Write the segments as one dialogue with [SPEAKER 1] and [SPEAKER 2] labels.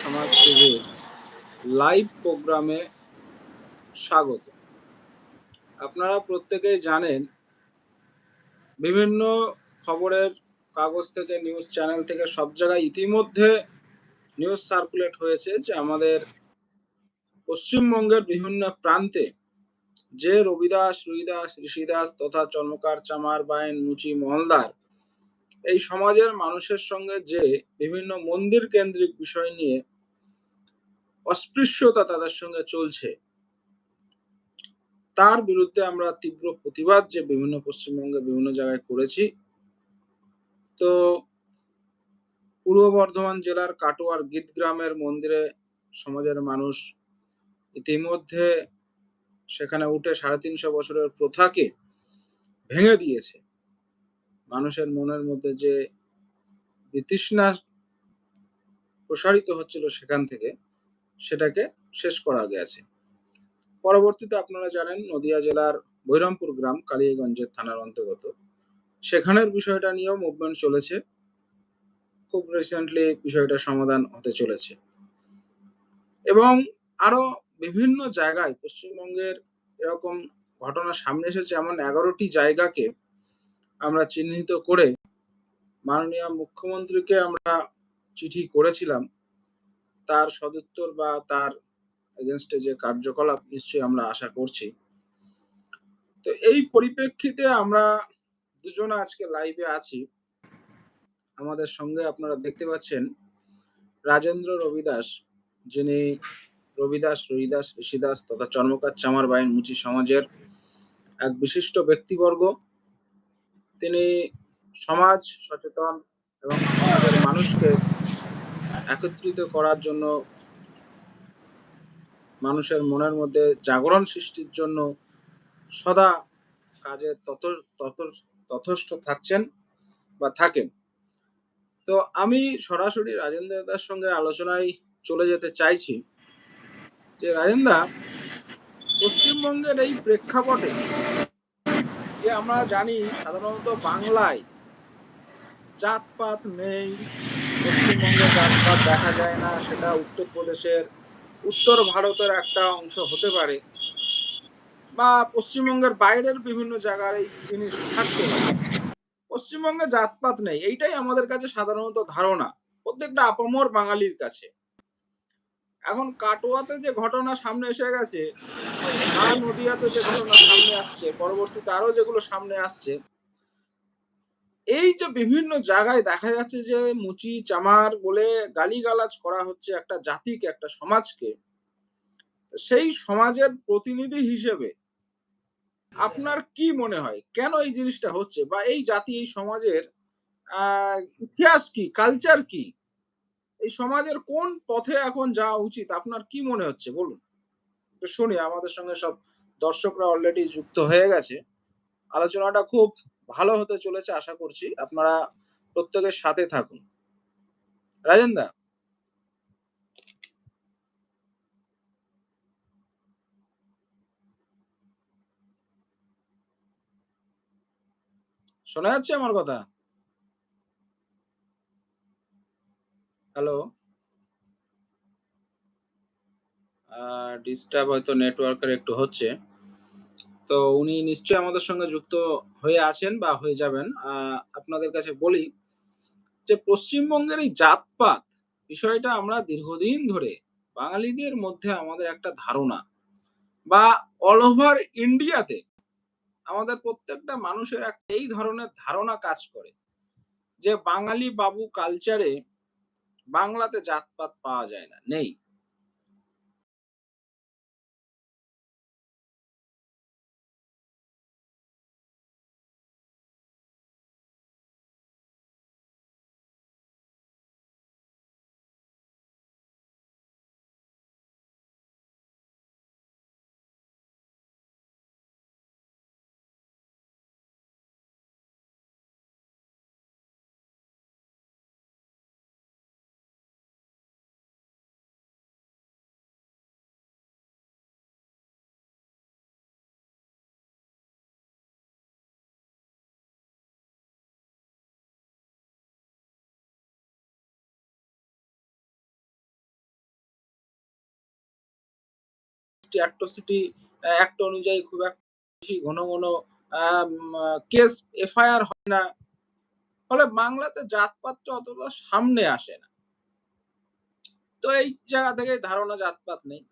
[SPEAKER 1] সমাজ টিভির লাইভ প্রোগ্রামে স্বাগত। আপনারা প্রত্যেকেই জানেন, বিভিন্ন খবরের কাগজ থেকে, নিউজ চ্যানেল থেকে সব জায়গায় ইতিমধ্যে নিউজ সার্কুলেট হয়েছে যে আমাদের পশ্চিমবঙ্গের বিভিন্ন প্রান্তে যে রবিদাস, রুইদাস, ঋষিদাস তথা চর্মকার চামার বাইন মুচি, মহলদার এই সমাজের মানুষের সঙ্গে যে বিভিন্ন মন্দির কেন্দ্রিক বিষয় নিয়ে অস্পৃশ্যতা তাদের সঙ্গে চলছে, তার বিরুদ্ধে আমরা তীব্র প্রতিবাদ যে বিভিন্ন পশ্চিমবঙ্গে বিভিন্ন জায়গায় করেছি। তো পূর্ব বর্ধমান জেলার কাটোয়ার গীত গ্রামের মন্দিরে সমাজের মানুষ ইতিমধ্যে সেখানে উঠে সাড়ে তিনশো বছরের প্রথাকে ভেঙে দিয়েছে। মানুষের মনের মধ্যে যে বিতৃষ্ণা প্রসারিত হচ্ছিল সেখান থেকে সেটাকে শেষ করা গেছে পরবর্তীতে আপনারা জানেন নদিয়া জেলার বৈরামপুর গ্রাম কালিয়াগঞ্জের থানার অন্তর্গত। সেখানের বিষয়টা নিয়েও মুভমেন্ট চলেছে। খুব রিসেন্টলি বিষয়টা সমাধান হতে চলেছে। এবং আরও বিভিন্ন জায়গায় পশ্চিমবঙ্গের এরকম ঘটনা সামনে এসেছে। এমন এগারোটি জায়গাকে আমরা চিহ্নিত করে মাননীয় মুখ্যমন্ত্রীকে আমরা চিঠি করেছিলাম। তার সদুত্তর বা তার এগেনস্টে যে কার্যকলাপ, নিশ্চয়ই আমরা আশা করছি। তো এই পরিপ্রেক্ষিতে আমরা দুজন আজকে লাইভে আছি। আমাদের সঙ্গে আপনারা দেখতে পাচ্ছেন রাজেন্দ্র রবিদাস, যিনি রবিদাস রবিদাস, ঋষিদাস তথা চর্মকার চামার বাইন মুচি সমাজের এক বিশিষ্ট ব্যক্তিবর্গ। তিনি সমাজ সচেতন এবং সমাজের মানুষকে একত্রিত করার জন্য মানুষের মনের মধ্যে জাগরণ সৃষ্টির জন্য সদা কাজে তত তত থাকছেন বা থাকেন। তো আমি সরাসরি রাজেন্দ্র দাদার সঙ্গে আলোচনায় চলে যেতে চাইছি যে রাজেন্দা পশ্চিমবঙ্গের এই প্রেক্ষাপটে আমরা জানি সাধারণত বাংলায় জাতপাত নেই, পশ্চিমবঙ্গে জাতপাত দেখা যায় না, সেটা উত্তরপ্রদেশের, উত্তর ভারতের একটা অংশ হতে পারে বা পশ্চিমবঙ্গের বাইরের বিভিন্ন জায়গার এই জিনিস থাকতে পারে। পশ্চিমবঙ্গে জাতপাত নেই, এইটাই আমাদের কাছে সাধারণত ধারণা। প্রত্যেকটা আপামর বাঙালির কাছে। এখন কাটোয়াতে যে ঘটনা সামনে এসে গেছে, আর নদিয়াতে যে ঘটনা সামনে আসছে, পরবর্তীতে আরও যেগুলো সামনে আসছে, এই যে বিভিন্ন জায়গায় দেখা যাচ্ছে যে মুচি, চামার বলে গালিগালাজ করা হচ্ছে একটা জাতিকে, একটা সমাজকে, সেই সমাজের প্রতিনিধি হিসেবে আপনার কি মনে হয়? কেন এই জিনিসটা হচ্ছে? বা এই জাতি, এই সমাজের, আহ, ইতিহাস কি? কালচার কি? এই সমাজের কোন পথে এখন যাওয়া উচিত? আপনার কি মনে হচ্ছে? বলুন। তো শুনি, আমাদের সঙ্গে সব দর্শকরা অলরেডি যুক্ত হয়ে গেছে। আলোচনাটা খুব ভালো হতে চলেছে, আশা করছি। আপনারা প্রত্যেকের সাথে থাকুন। রাজেন্দা শোনা যাচ্ছে আমার কথা? হ্যালো ডিস্টার্ব হয়তো নেটওয়ার্কের একটু হচ্ছে। তো উনি নিশ্চয়ই আমাদের সঙ্গে যুক্ত হয়ে আছেন বা হয়ে যাবেন। আপনাদের কাছে বলি যে পশ্চিমবঙ্গের এই জাতপাত বিষয়টা আমরা দীর্ঘদিন ধরে বাঙালিদের মধ্যে আমাদের একটা ধারণা বা অল ওভার ইন্ডিয়াতে আমাদের প্রত্যেকটা মানুষের একটা এই ধরনের ধারণা কাজ করে যে বাঙালি বাবু কালচারে বাংলাতে জাতপাত পাওয়া যায় না নেই। জিএসটি অ্যাট্রোসিটি অ্যাক্ট অনুযায়ী খুব একটা বেশি ঘন ঘন কেস এফআইআর হয় না। ফলে বাংলাতে জাতপাতটা অতটা সামনে আসে না। তো এই জায়গা থেকে ধারণা জাতপাত নেই।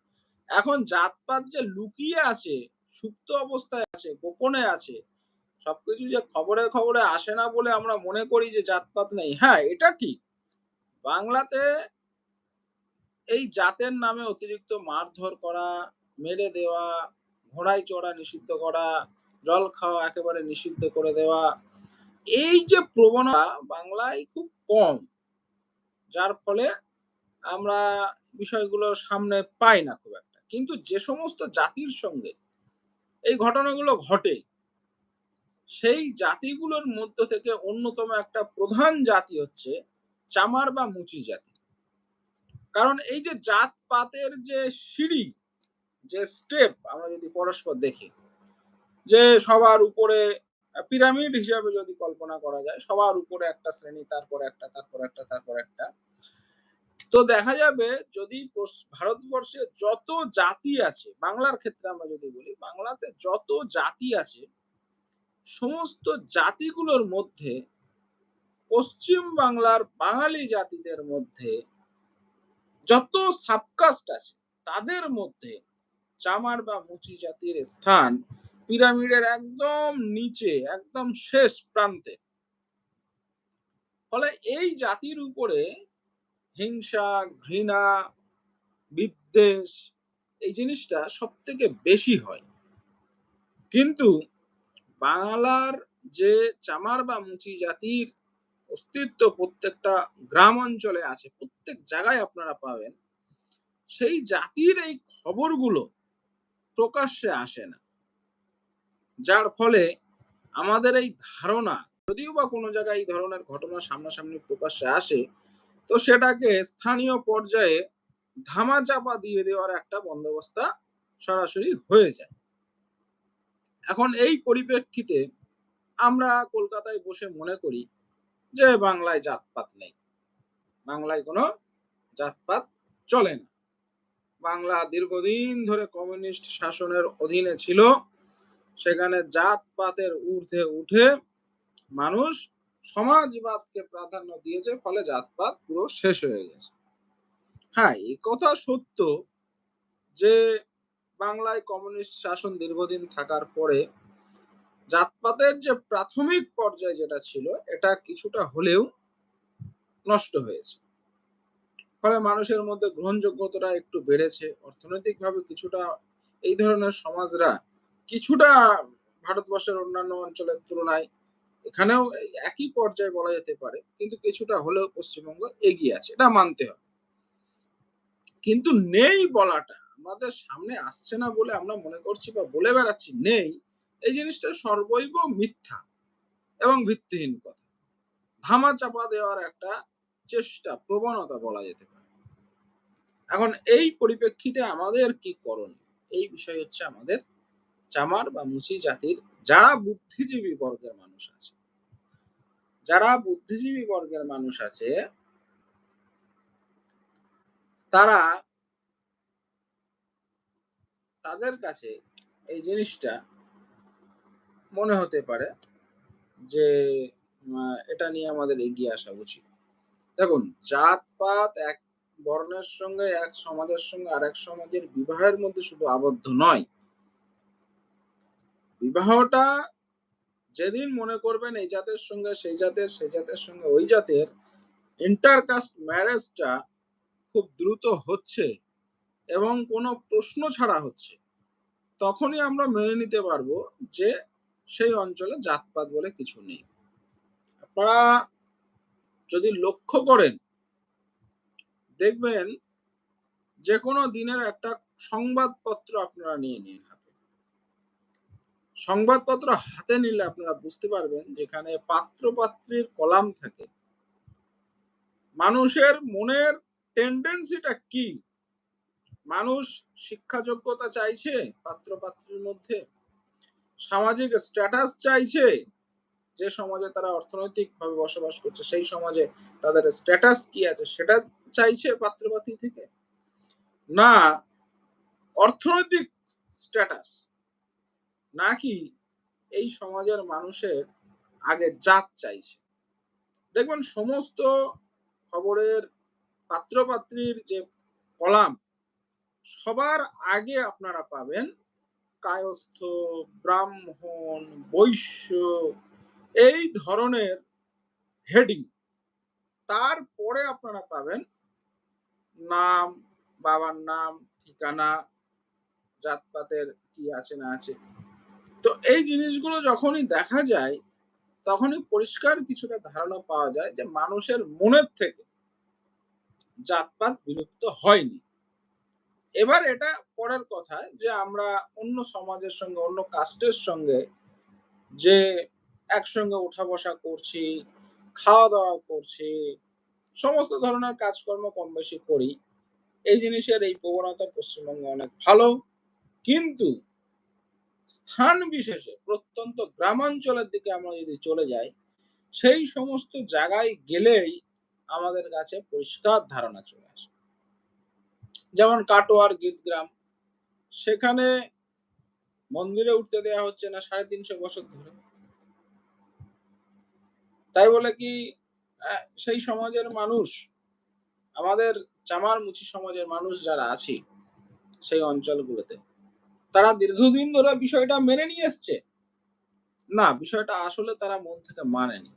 [SPEAKER 1] এখন জাতপাত যে লুকিয়ে আছে, সুপ্ত অবস্থায় আছে, গোপনে আছে, সবকিছু যে খবরে খবরে আসে না বলে আমরা মনে করি যে জাতপাত নেই। হ্যাঁ এটা ঠিক। বাংলাতে এই জাতের নামে অতিরিক্ত মারধর করা মেরে দেওয়া, ঘোড়ায় চড়া নিষিদ্ধ করা, জল খাওয়া একেবারে নিষিদ্ধ করে দেওয়া, এই যে প্রবণতা বাংলায় খুব কম, যার ফলে আমরা বিষয়গুলো সামনে পাই না খুব একটা। কিন্তু যে সমস্ত জাতির সঙ্গে এই ঘটনাগুলো ঘটে, সেই জাতিগুলোর মধ্য থেকে অন্যতম একটা প্রধান জাতি হচ্ছে চামার বা মুচি জাতি। কারণ এই যে জাতপাতের যে সিঁড়ি যে স্টেপ আমরা যদি পরস্পর দেখি, যে সবার উপরে পিরামিড হিসাবে যদি কল্পনা করা যায়, সবার উপরে একটা শ্রেণি, তারপর একটা তারপর একটা তারপর একটা, তো দেখা যাবে যদি ভারতবর্ষে যত জাতি আছে, বাংলার ক্ষেত্রে আমরা যদি বলি, বাংলাতে যত জাতি আছে, সমস্ত জাতিগুলোর মধ্যে পশ্চিম বাংলার বাঙালি জাতিদের মধ্যে যত সাবকাস্ট আছে, তাদের মধ্যে চামার বা মুচি জাতির স্থান পিরামিডের একদম নিচে, একদম শেষ প্রান্তে। ফলে এই জাতির উপরে হিংসা, ঘৃণা, বিদ্বেষ এই জিনিসটা সব থেকে বেশি হয়। কিন্তু বাংলার যে চামার বা মুচি জাতির অস্তিত্ব প্রত্যেকটা গ্রাম অঞ্চলে আছে, প্রত্যেক জায়গায় আপনারা পাবেন, সেই জাতির এই খবরগুলো প্রকাশ্যে আসে না। যার ফলে আমাদের এই ধারণা, যদিও বা কোনো জায়গায় এই ধরনের ঘটনা সামনাসামনি প্রকাশ্যে আসে, তো সেটাকে স্থানীয় পর্যায়ে ধামাচাপা দিয়ে দেওয়ার একটা বন্দোবস্ত সরাসরি হয়ে যায়। এখন এই পরিপ্রেক্ষিতে আমরা কলকাতায় বসে মনে করি যে বাংলায় জাতপাত নেই। বাংলায় কোনো জাতপাত চলে না। বাংলা দীর্ঘদিন ধরে কমিউনিস্ট শাসনের অধীনে ছিল, সেখানে জাতপাতের ঊর্ধ্বে উঠে মানুষ সমাজবাদকে প্রাধান্য দিয়েছে, ফলে জাতপাত পুরো শেষ হয়ে গেছে। হ্যাঁ এই কথা সত্য যে বাংলায় কমিউনিস্ট শাসন দীর্ঘদিন থাকার পরে জাতপাতের যে প্রাথমিক পর্যায়ে যেটা ছিল, এটা কিছুটা হলেও নষ্ট হয়েছে। ফলে মানুষের মধ্যে গ্রহণযোগ্যতাটা একটু বেড়েছে। অর্থনৈতিকভাবে কিছুটা এই ধরনের সমাজরা কিছুটা ভারতবর্ষের অন্যান্য অঞ্চলের তুলনায় এখানেও একই পর্যায়ে বলা যেতে পারে, কিন্তু কিছুটা হলেও পশ্চিমবঙ্গ এগিয়ে আছে, এটা মানতে হবে। কিন্তু নেই বলাটা, আমাদের সামনে আসছে না বলে আমরা মনে করছি বা বলে বেড়াচ্ছি, নেই। এই জিনিসটা সর্বৈব মিথ্যা এবং ভিত্তিহীন কথা। ধামা চাপা দেওয়ার একটা চেষ্টা, প্রবণতা বলা যেতে পারে। এখন এই পরিপ্রেক্ষিতে আমাদের কি করণ এই বিষয় হচ্ছে আমাদের চামার বা মুচি জাতির যারা বুদ্ধিজীবী বর্গের মানুষ আছে, যারা বুদ্ধিজীবী বর্গের মানুষ আছে, তারা তাদের কাছে এই জিনিসটা মনে হতে পারে যে এটা নিয়ে আমাদের এগিয়ে আসা উচিত। দেখুন, জাতপাত এক বর্ণের সঙ্গে, এক সমাজের সঙ্গে আর এক সমাজের বিবাহের মধ্যে শুধু আবদ্ধ নয়। বিবাহটা যেদিন মনে করবেন এই জাতের সঙ্গে, সেই জাতের সেই জাতের সঙ্গে, ওই জাতের ইন্টারকাস্ট ম্যারেজটা খুব দ্রুত হচ্ছে এবং কোনো প্রশ্ন ছাড়া হচ্ছে। তখনই আমরা মেনে নিতে পারব যে সেই অঞ্চলে জাতপাত বলে কিছু নেই। আপনারা যদি লক্ষ্য করেন, দেখবেন যে কোনো দিনের একটা সংবাদপত্র আপনারা নিয়ে নিন হাতে। সংবাদপত্র হাতে নিলে আপনারা বুঝতে পারবেন যেখানে পাত্র পাত্রীর কলাম থাকে। মানুষের মনের টেন্ডেন্সিটা কি? মানুষ শিক্ষা যোগ্যতা চাইছে পাত্র পাত্রীর মধ্যে? সামাজিক স্ট্যাটাস চাইছে? যে সমাজে তারা অর্থনৈতিকভাবে বসবাস করছে, সেই সমাজে তাদের স্ট্যাটাস কি আছে, সেটা চাইছে পাত্রপাত্রী থেকে? না অর্থনৈতিক স্ট্যাটাস নাকি এই সমাজের মানুষের আগে জাত চাইছে? দেখবেন সমস্ত খবরের পাত্রপাত্রীর যে কলাম, সবার আগে আপনারা পাবেন কায়স্থ, ব্রাহ্মণ, বৈশ্য এই ধরনের হেডিং তারপরে আপনারা পাবেন নাম, বাবার নাম, ঠিকানা, জাতপাতের কি আছে না আছে। তো এই জিনিসগুলো যখনই দেখা যায়, তখনই পরিষ্কার কিছুটা ধারণা পাওয়া যায় যে মানুষের মনের থেকে জাতপাত বিলুপ্ত হয়নি। এবার এটা পরের কথা যে আমরা অন্য সমাজের সঙ্গে, অন্য কাস্টের সঙ্গে যে একসঙ্গে উঠা বসা করছি, খাওয়া দাওয়া করছি, সমস্ত ধরনের কাজকর্ম কম বেশি করি। এই জিনিসের এই প্রবণতা পশ্চিমবঙ্গে অনেক ভালো। কিন্তু স্থান বিশেষে প্রত্যন্ত গ্রামাঞ্চলের দিকে আমরা যদি চলে যাই, সেই সমস্ত জায়গায় গেলেই আমাদের কাছে পরিষ্কার ধারণা চলে আসে। যেমন কাটোয়ার গীতগ্রাম, সেখানে মন্দিরে উঠতে দেওয়া হচ্ছে না সাড়ে তিনশো বছর ধরে। তাই বলে কি সেই সমাজের মানুষ, আমাদের চামার মুচি সমাজের মানুষ যারা আছি, সেই অঞ্চলগুলোতে, তারা দীর্ঘদিন ধরে বিষয়টা মেনে নিয়ে এসছে। না, বিষয়টা আসলে তারা মন থেকে মানেনি।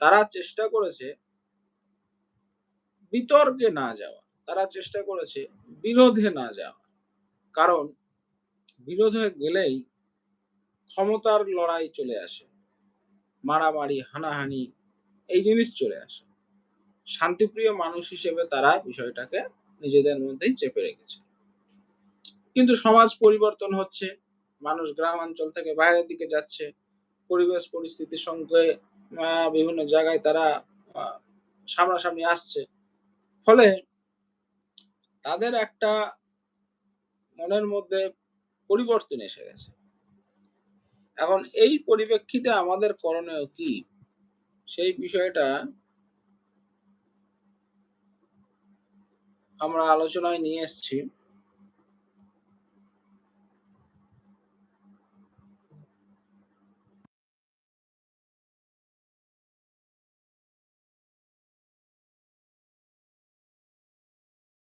[SPEAKER 1] তারা চেষ্টা করেছে বিতর্কে না যাওয়া, তারা চেষ্টা করেছে বিরোধে না যাওয়া। কারণ বিরোধে গেলেই ক্ষমতার লড়াই চলে আসে। মারামারি, হানাহানি, এই জিনিস চলে আসে। শান্তিপ্রিয় মানুষ হিসেবে তারা বিষয়টাকে নিজেদের মধ্যেই চেপে রেখেছে। কিন্তু সমাজ পরিবর্তন হচ্ছে, মানুষ গ্রামাঞ্চল থেকে বাইরের দিকে যাচ্ছে, পরিবেশ পরিস্থিতির সঙ্গে বিভিন্ন জায়গায় তারা সামনাসামনি আসছে। ফলে তাদের একটা মনের মধ্যে পরিবর্তন এসে গেছে। এখন এই পরিপ্রেক্ষিতে আমাদের করণীয় কি? সেই বিষয়টা আমরা আলোচনায় নিয়ে এসেছি।